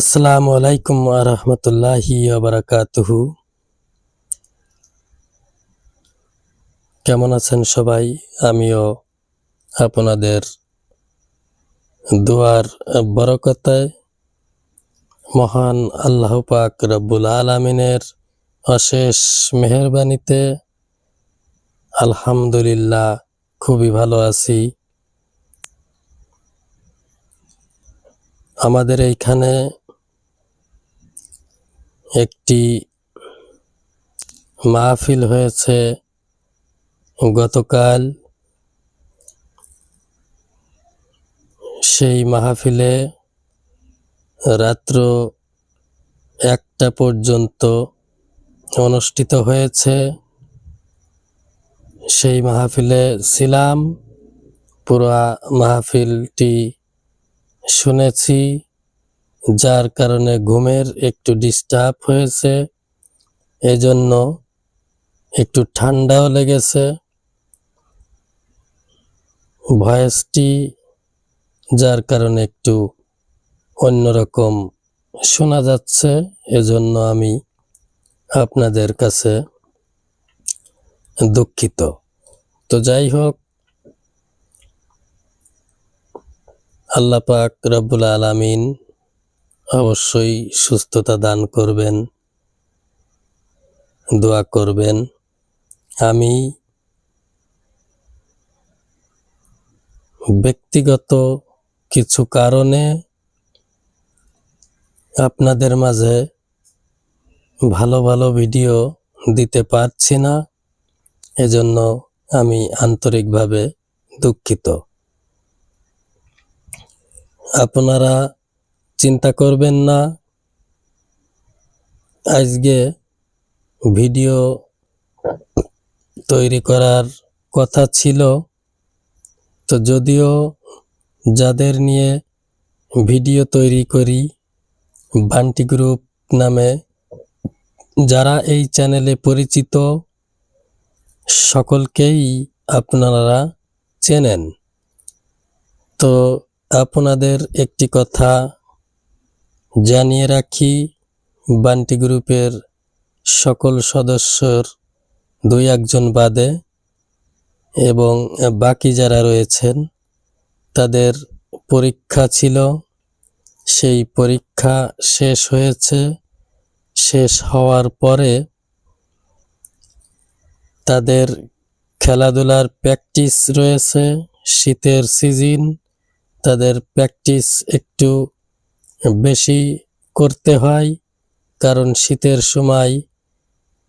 আসসালামু আলাইকুম আরহামতুল্লাহি বারাকাতুহু। কেমন আছেন সবাই? আমিও আপনাদের দুয়ার বরকতায় মহান আল্লাহ পাক রব্বুল আলমিনের অশেষ মেহরবানিতে আলহামদুলিল্লাহ খুবই ভালো আছি। আমাদের এইখানে একটি মাহফিল হয়েছে গতকাল। সেই মাহফিলে রাত্র একটা পর্যন্ত অনুষ্ঠিত হয়েছে। সেই মাহফিলে ছিলাম, পুরা মাহফিলটি শুনেছি। যার কারণে ঘুমের একটু ডিস্টার্ব হয়েছে। এজন্য একটু ঠান্ডাও লেগেছে। ভয়েসটি যার কারণে একটু অন্যরকম শোনা যাচ্ছে, এজন্য আমি আপনাদের কাছে দুঃখিত। তো যাই হোক, আল্লাহ পাক রব্বুল আলামিন অবশ্যই সুস্থতা দান করবেন, দোয়া করবেন। আমি ব্যক্তিগত কিছু কারণে আপনাদের মাঝে ভালো ভালো ভিডিও দিতে পারছি না, এজন্য আমি আন্তরিকভাবে দুঃখিত। আপনারা চিন্তা করবেন না। আজকে ভিডিও তৈরি করার কথা ছিল। তো যদিও যাদের নিয়ে ভিডিও তৈরি করি, বান্টি গ্রুপ নামে, যারা এই চ্যানেলে পরিচিত, সকলকেই আপনারা চেনেন। তো আপনাদের একটি কথা জানিয়ে রাখি, বান্টি গ্রুপের সকল সদস্যর দুই একজন বাদে এবং বাকি যারা রয়েছেন, তাদের পরীক্ষা ছিল। সেই পরীক্ষা শেষ হয়েছে। শেষ হওয়ার পরে তাদের খেলাধুলার প্র্যাকটিস রয়েছে। শীতের সিজন, তাদের প্র্যাকটিস একটু বেশি করতে হয়, কারণ শীতের সময়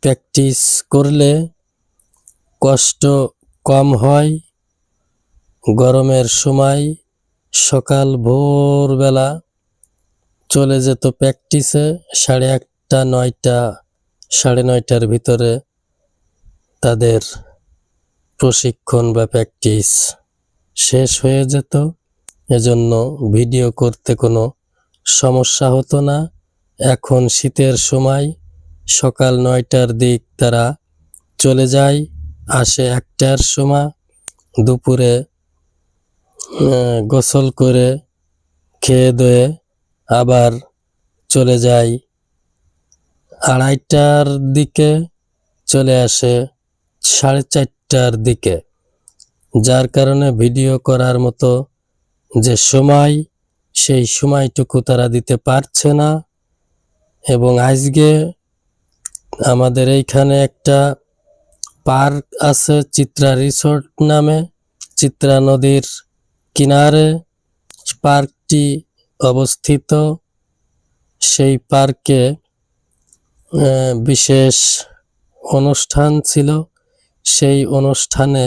প্র্যাকটিস করলে কষ্ট কম হয়। গরমের সময় সকাল ভোরবেলা চলে যেত প্র্যাকটিসে, সাড়ে আটটা, নয়টা, সাড়ে নয়টার ভিতরে তাদের প্রশিক্ষণ বা প্র্যাকটিস শেষ হয়ে যেত। এজন্য ভিডিও করতে কোনো সমস্যা হতো না। এখন শীতের সময় সকাল নয়টার দিক তারা চলে যায়, আসে একটার সময়, দুপুরে গোসল করে খেয়ে দয়ে আবার চলে যায়। আড়াইটার দিকে চলে আসে সাড়ে চারটার দিকে, যার কারণে ভিডিও করার মতো যে সময় সেই সময়টুকু তারা দিতে পারছে না এবং আজকে আমাদের এইখানে একটা পার্ক আছে চিত্রা রিসোর্ট নামে, চিত্রা নদীর কিনারে। পার্কটি অবস্থিত। সেই পার্কে বিশেষ অনুষ্ঠান ছিল। সেই অনুষ্ঠানে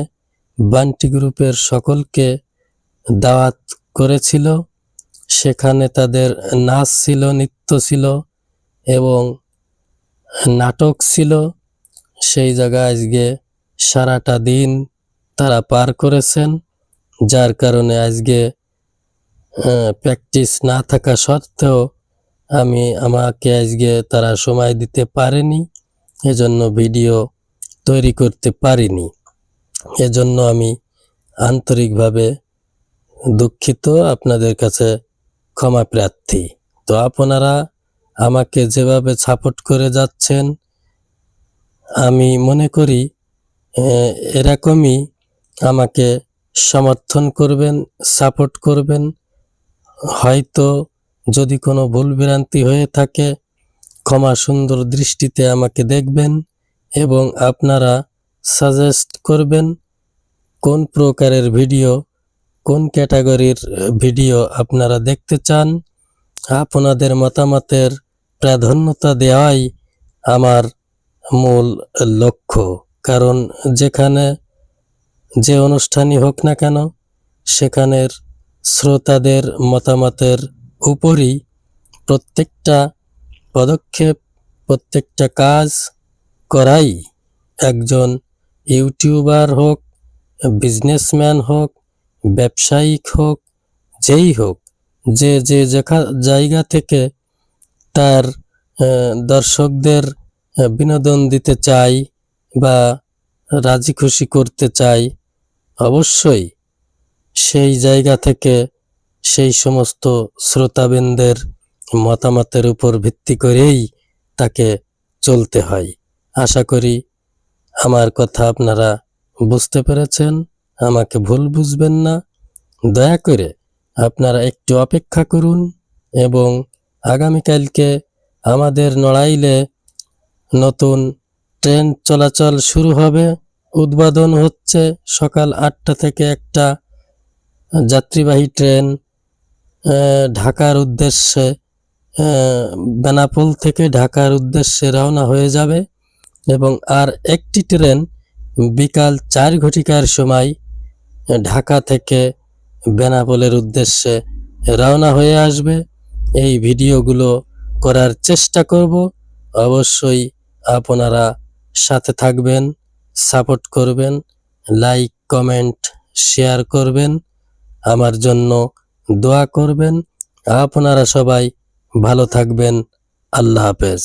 বান্টি গ্রুপের সকলকে দাওয়াত করেছিল। সেখানে তাদের নাচ ছিল, নৃত্য ছিল এবং নাটক ছিল। সেই জায়গায় আজকে সারাটা দিন তারা পার করেছেন, যার কারণে আজকে প্র্যাকটিস না থাকা সত্ত্বেও আমি আমাকে আজকে তারা সময় দিতে পারেনি, এজন্য ভিডিও তৈরি করতে পারিনি। এজন্য আমি আন্তরিকভাবে দুঃখিত। আপনাদের কাছে ক্ষমা প্রার্থী। তো আপনারা আমাকে যেভাবে সাপোর্ট করে যাচ্ছেন, আমি মনে করি এরকমই আমাকে সমর্থন করবেন, সাপোর্ট করবেন। হয়তো যদি কোনো ভুল ভ্রান্তি হয়ে থাকে, ক্ষমা সুন্দর দৃষ্টিতে আমাকে দেখবেন এবং আপনারা সাজেস্ট করবেন কোন প্রকারের ভিডিও কোন ক্যাটাগরির ভিডিও আপনারা দেখতে চান, আপনাদের মতামতের প্রাধান্যতা দেওয়াই আমার মূল লক্ষ্য। কারণ যেখানে যে অনুষ্ঠানই হোক না কেন, সেখানের শ্রোতাদের মতামতের উপরই প্রত্যেকটা পদক্ষেপ, প্রত্যেকটা কাজ করাই একজন ইউটিউবার হোক, বিজনেসম্যান হোক ব্যবসায়িক হোক, যেই হোক, যে যে জায়গা থেকে তার দর্শকদের বিনোদন দিতে চাই বা রাজি খুশি করতে চাই, অবশ্যই সেই জায়গা থেকে সেই সমস্ত শ্রোতাবৃন্দের মতামতের উপর ভিত্তি করেই তাকে চলতে হয়। আশা করি আমার কথা আপনারা বুঝতে পেরেছেন। আমাকে ভুল বুঝবেন না। দয়া করে আপনারা একটু অপেক্ষা করুন এবং আগামীকালকে আমাদের নড়াইলে নতুন ট্রেন চলাচল শুরু হবে। উদ্বোধন হচ্ছে সকাল আটটা থেকে একটা যাত্রীবাহী ট্রেন ঢাকার উদ্দেশ্যে বেনাপোল থেকে ঢাকার উদ্দেশ্যে রওনা হয়ে যাবে এবং আর একটি ট্রেন বিকাল চার ঘটিকার সময় ঢাকা থেকে বেনাপোলের উদ্দেশ্যে রওনা হয়ে আসবে। এই ভিডিওগুলো করার চেষ্টা করব। অবশ্যই আপনারা সাথে থাকবেন, সাপোর্ট করবেন, লাইক, কমেন্ট, শেয়ার করবেন, আমার জন্য দোয়া করবেন। আপনারা সবাই ভালো থাকবেন। আল্লাহ হাফেজ।